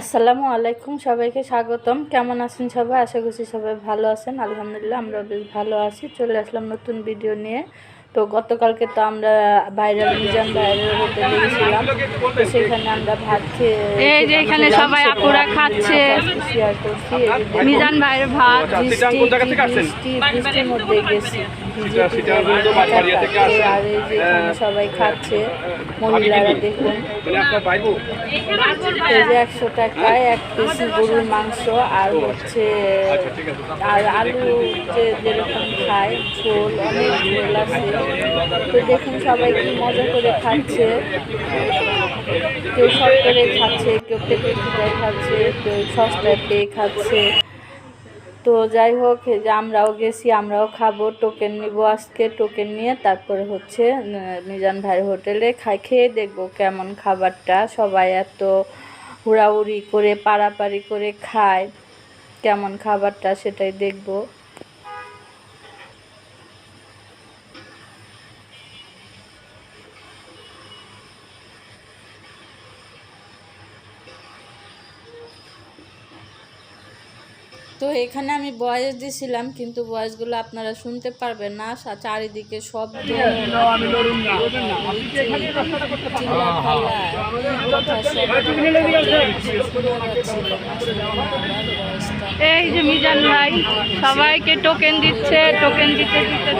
আসসালামু আলাইকুম সবাইকে স্বাগতম। কেমন আছেন সবাই? আশা করছি সবাই ভালো আছেন। আলহামদুলিল্লাহ আমরা বেশ ভালো আছি। চলে আসলাম নতুন ভিডিও নিয়ে। তো গতকালকে তো আমরা ভাইরাল মিজান ভাইরাল হোটেলে গেছিলাম তো সেখানে আমরা ভাত খেয়ে এই যে এখানে সবাই আপুরা খাচ্ছে। শেয়ার করছি। মিজান ভাইয়ের ভাত বৃষ্টি বৃষ্টির মধ্যে গেছি। আর এই যে সবাই খাচ্ছে। মহিলারা দেখুন। এই যে একশো টাকায় এক কেজি গরুর মাংস আর হচ্ছে আচ্ছা আর আলু যে যেরকম খায় ঝোল অনেক ঝোল আছে। তো দেখুন সবাই কি মজা করে খাচ্ছে। কেউ সব করে খাচ্ছে কেউ পেটে খাচ্ছে কেউ সস্তায় পেয়ে খাচ্ছে। তো যাই হোক যে আমরাও গেছি, আমরাও খাব টোকেন নিব আজকে টোকেন নিয়ে তারপরে হচ্ছে মিজান ভাই হোটেলে খাই, খেয়ে দেখব কেমন খাবারটা। সবাই এত হুড়াহুড়ি করে পাড়াপাড়ি করে খায়, কেমন খাবারটা সেটাই দেখব। তো এখানে আমি বয়েস দিছিলাম কিন্তু বয়েসগুলো আপনারা শুনতে পারবেন না চারিদিকে বয়েসটা। এই যে মিজান ভাই সবাইকে টোকেন দিচ্ছে টোকেন দিতে দিতে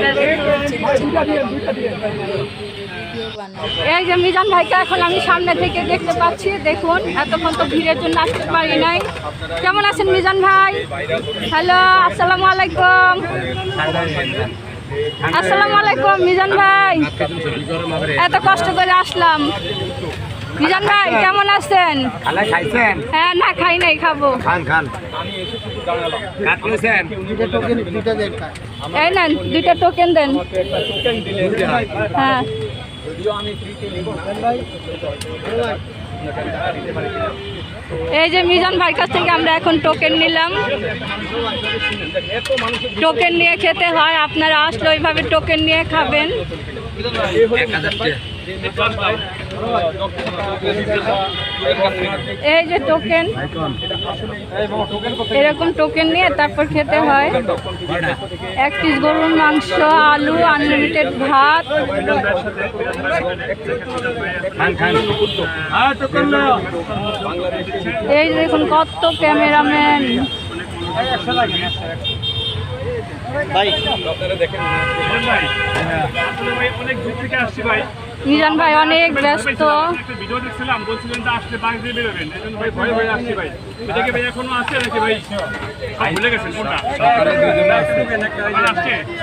এই যে মিজান ভাইকে এখন আমি সামনে থেকে দেখতে পাচ্ছি দেখুন এতক্ষণ তো ভিড়ের জন্য আসতে পারি নাই। কেমন আছেন মিজান ভাই? হ্যালো আসসালামু আলাইকুম। আসসালামু আলাইকুম মিজান ভাই। এত কষ্ট করে আসলাম। মিজান ভাই কেমন আছেন? হ্যাঁ না খাই নাই খাব। এই নেন দুইটা টোকেন দেন। হ্যাঁ। এই যে মিজান ভাইয়ের কাছ থেকে আমরা এখন টোকেন নিলাম। টোকেন নিয়ে খেতে হয় আপনারা আসলে ওইভাবে টোকেন নিয়ে খাবেন। এই যে টোকেন এরকম টোকেন নিয়ে তারপর খেতে হয়। এক পিস গরুর মাংস, আলু আনলিমিটেড ভাত। এই দেখুন কত ক্যামেরাম্যান। ভাই দেখেন ভাই অনেক দূর থেকে আসছি ভাই মিজান ভাই অনেক ব্যস্ত। ভিডিও দেখছিলাম বলছিলেন যে আসলে বাঘ দিয়ে বেরোবেন। এই ভাই ভয়ে ভয়ে আসছি ভাই। এটা কি ভাই এখনও আছে নাকি ভাই? ভুলে গেছেন কোনটা?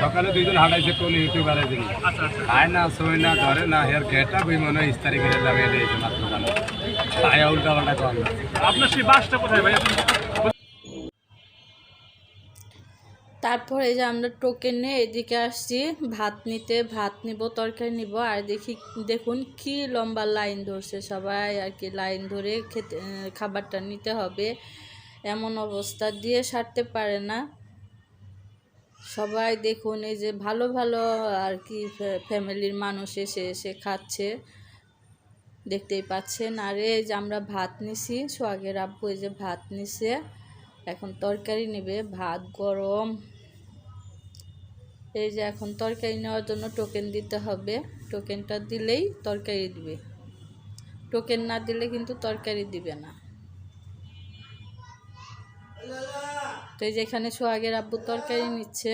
সকালে দুইজন হাঁটাইছে কোন ইউটিউবার আচ্ছা আচ্ছা। খায় না শোয় না ধরে না হের গেটা বই মনে হয় ইস্তারি করে লাগিয়ে দিয়েছে মাত্র। জানো আয়া উল্টা পাল্টা কম। আপনার সেই বাসটা কোথায় ভাই? তারপর যে আমরা টোকেন নিয়ে এদিকে আসছি, ভাত নিতে, ভাত নিব, তরকারি নিব, আর দেখি, দেখুন কি লম্বা লাইন ধরছে সবাই, আর কি লাইন ধরে খেতে, খাবারটা নিতে হবে। এমন অবস্থা, দিয়ে সারতে পারে না। সবাই দেখুন এই যে ভালো ভালো, আর কি ফ্যামিলির মানুষ এসে এসে খাচ্ছে। দেখতেই পাচ্ছেন, আর এই যে আমরা ভাত নিছি, সোহাগের আব্বু এই যে ভাত নিছে, এখন তরকারি নেবে, ভাত গরম। এই যে এখন তরকারি নেওয়ার জন্য টোকেন দিতে হবে। টোকেনটা দিলেই তরকারি দিবে। টোকেন না দিলে কিন্তু তরকারি দিবে না। তো এই যে এখানে সোহাগের আব্বু তরকারি নিচ্ছে।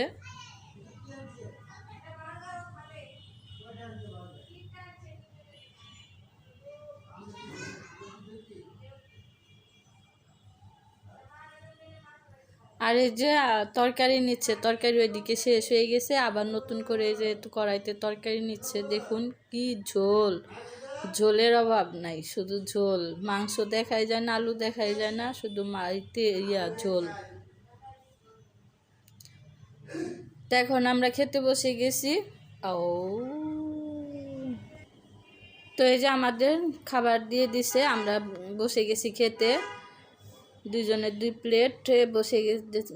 আর এই যে তরকারি নিচ্ছে, তরকারি ওইদিকে শেষ হয়ে গেছে, আবার নতুন করে যে কড়াইতে তরকারি নিচ্ছে, দেখুন কি ঝোল। ঝোলের অভাব নাই, শুধু ঝোল। মাংস দেখাই যায় না, আলু দেখাই যায় না, শুধু মাইতে ইয়া ঝোল। এখন আমরা খেতে বসে গেছি। ও তো এই যে আমাদের খাবার দিয়ে দিছে, আমরা বসে গেছি খেতে। দুজনের দুই প্লেট বসে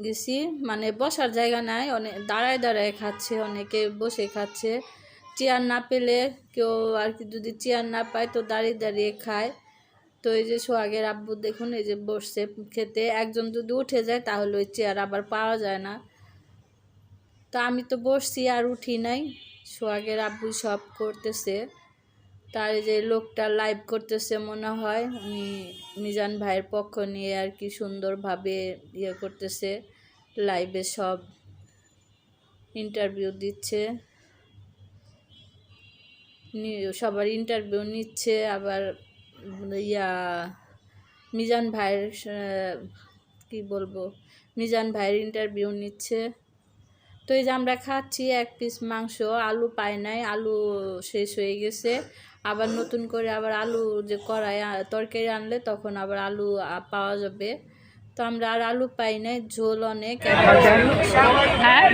গেছি মানে বসার জায়গা নাই অনেক দাঁড়ায় দাঁড়ায় খাচ্ছে, অনেকে বসে খাচ্ছে। চেয়ার না পেলে কেউ আর কি, যদি চেয়ার না পায় তো দাঁড়িয়ে দাঁড়িয়ে খায়। তো এই যে সোহাগের আব্বু দেখুন, এই যে বসছে খেতে। একজন যদি উঠে যায় তাহলে ওই চেয়ার আবার পাওয়া যায় না। তা আমি তো বসছি আর উঠি নাই। সোহাগের আব্বু সব করতেছে। তার যে লোকটা লাইভ করতেছে মনে হয়, উনি মিজান ভাইয়ের পক্ষ নিয়ে আর কি সুন্দরভাবে ইয়ে করতেছে লাইভে সব ইন্টারভিউ দিচ্ছে। সবার ইন্টারভিউ নিচ্ছে, আবার ইয়া মিজান ভাইয়ের কি বলব, মিজান ভাইয়ের ইন্টারভিউ নিচ্ছে। তো এই যে আমরা খাচ্ছি এক পিস মাংস আলু পাই নাই আলু শেষ হয়ে গেছে। আবার নতুন করে আবার আলু যে কড়াই তরকারি আনলে তখন আবার আলু পাওয়া যাবে। তো আমরা আর আলু পাই নাই ঝোল অনেক। হ্যাঁ?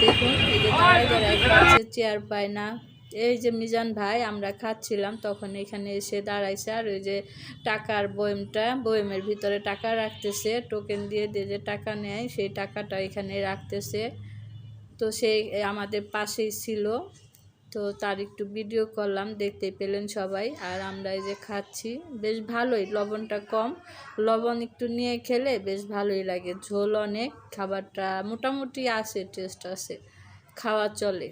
দেখুন চেয়ার পায় না। এই যে মিজান ভাই, আমরা খাচ্ছিলাম, তখন এখানে এসে দাঁড়াইছে আর ওই যে টাকার বয়মটা বয়মের ভিতরে টাকা রাখতেছে টোকেন দিয়ে দিয়ে যে টাকা নেয়, সেই টাকাটা এখানে রাখতেছে। তো সে আমাদের পাশেই ছিল। তো তার একটু ভিডিও করলাম দেখতে পেলেন সবাই। আর আমরা এই যে খাচ্ছি, বেশ ভালোই, লবণটা কম। লবণ একটু নিয়ে খেলে বেশ ভালোই লাগে, ঝোল অনেক, খাবারটা মোটামুটি আছে টেস্ট আছে খাওয়া চলে।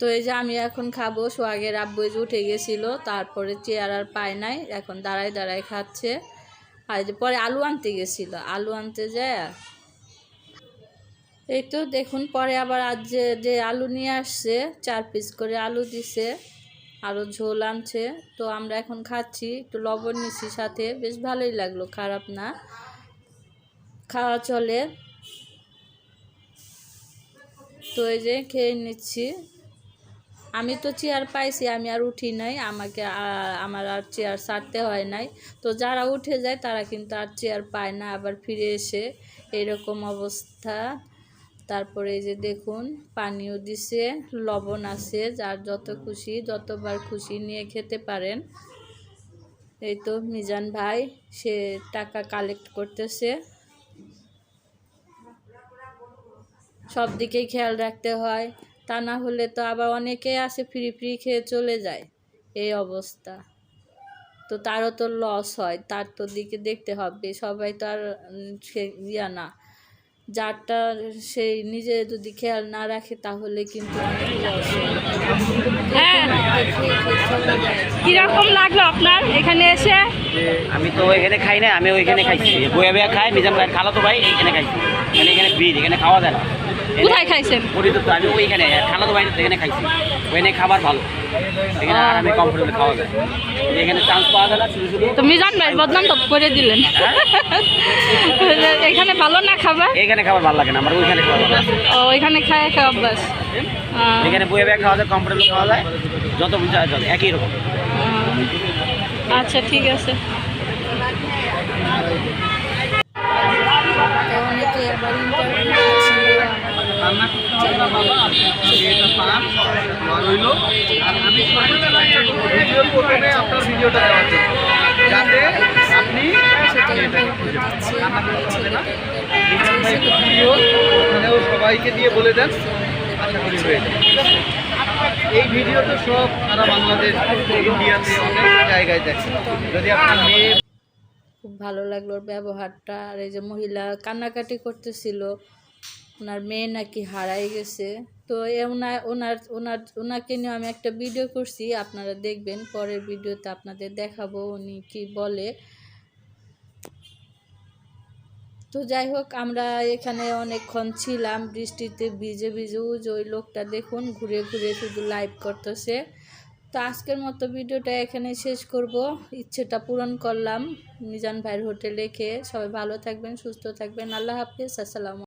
তো এই যে আমি এখন খাব, সোহাগের আব্বু যে উঠে গেছিল, তারপরে চেয়ার আর পায় নাই, এখন দাঁড়ায় দাঁড়ায় খাচ্ছে। আর যে পরে আলু আনতে গেছিল, আলু আনতে যায়। এই তো দেখুন, পরে আবার আজ যে যে আলু নিয়ে আসছে, চার পিস করে আলু দিছে আরও ঝোল আনছে। তো আমরা এখন খাচ্ছি, একটু লবণ নিচ্ছি সাথে, বেশ ভালোই লাগল, খারাপ না। খাওয়া চলে। তো এই যে খেয়ে নিচ্ছি। আমি তো চেয়ার পাইছি, আমি আর উঠি নাই, আমাকে আমার আর চেয়ার ছাড়তে হয় নাই। তো যারা উঠে যায়, তারা কিন্তু আর চেয়ার পায় না, আবার ফিরে এসে এরকম অবস্থা। তারপরে এই যে দেখুন, পানিও দিছে, লবণ আছে, যার যত খুশি, যতবার খুশি নিয়ে খেতে পারেন। এই তো মিজান ভাই, সে টাকা কালেক্ট করতেছে। সব দিকেই খেয়াল রাখতে হয়। তা না হলে তো আবার অনেকে আসে ফ্রি ফ্রি খেয়ে চলে যায়। এই অবস্থা। তো তারও তো লস হয় তার তো দিকে দেখতে হবে। সবাই তো আর ইয়া না। যারটা সেই নিজে যদি খেয়াল না রাখে তাহলে কিন্তু হ্যাঁ। কীরকম লাগল আপনার এখানে এসে? আমি তো এখানে খাই না আমি ওইখানে খাইছি। বইয়া বইয়া খাই মিজাম খালা তো ভাই এইখানে খাইছি। এখানে এখানে ব্রিজ এখানে খাওয়া যায় না। কোথায় খাইছেন? পরিচিত তো আমি ওইখানে খালা তো ভাই এখানে খাইছি। ওইখানে খাবার ভালো। এখানে আরামে কমফোর্টেবল খাওয়া যায়। এখানে চান্স পাওয়া যায় না শুধু শুধু তো মিজান ভাই বদনাম তো করে দিলেন। এখানে ভালো না খাবার? এখানে খাবার ভালো লাগে না আমার ওইখানে খাবার ও এখানে খায় খাওয়া বাস এখানে বইয়া বইয়া খাওয়া যায় কমফোর্টেবল খাওয়া যায়। যত বুঝা যায় একই রকম। আচ্ছা ঠিক আছে। আমার ভিডিওর প্রথমে আপনার ভিডিওটা দেওয়ার জন্য যাতে আপনি সেটা ইন্টারভিউ দিচ্ছে ভিডিও ওখানেও সবাইকে দিয়ে বলে দেন আশা করি হয়ে যাবে। ঠিক আছে? এই সব সারা বাংলাদেশ ইন্ডিয়াতে অনেক জায়গায় দেখে যদি আপনার মেয়ে খুব ভালো লাগল ব্যবহারটা আর এই যে মহিলা কান্নাকাটি করতেছিল ওনার মেয়ে নাকি হারাই গেছে। তো ওনার ওনার ওনার, ওনাকে নিয়ে আমি একটা ভিডিও করছি, আপনারা দেখবেন, পরের ভিডিওতে আপনাদের দেখাবো উনি কি বলে। তো যাই হোক, আমরা এখানে অনেকক্ষণ ছিলাম, বৃষ্টিতে ভিজে ভিজে ওই লোকটা দেখুন, ঘুরে ঘুরে শুধু লাইভ করতেছে। তো আজকের মতো ভিডিওটা এখানে শেষ করব। ইচ্ছেটা পূরণ করলাম, মিজান ভাইয়ের হোটেলে খেয়ে। সবাই ভালো থাকবেন, সুস্থ থাকবেন। আল্লাহ হাফিজ, আসসালামু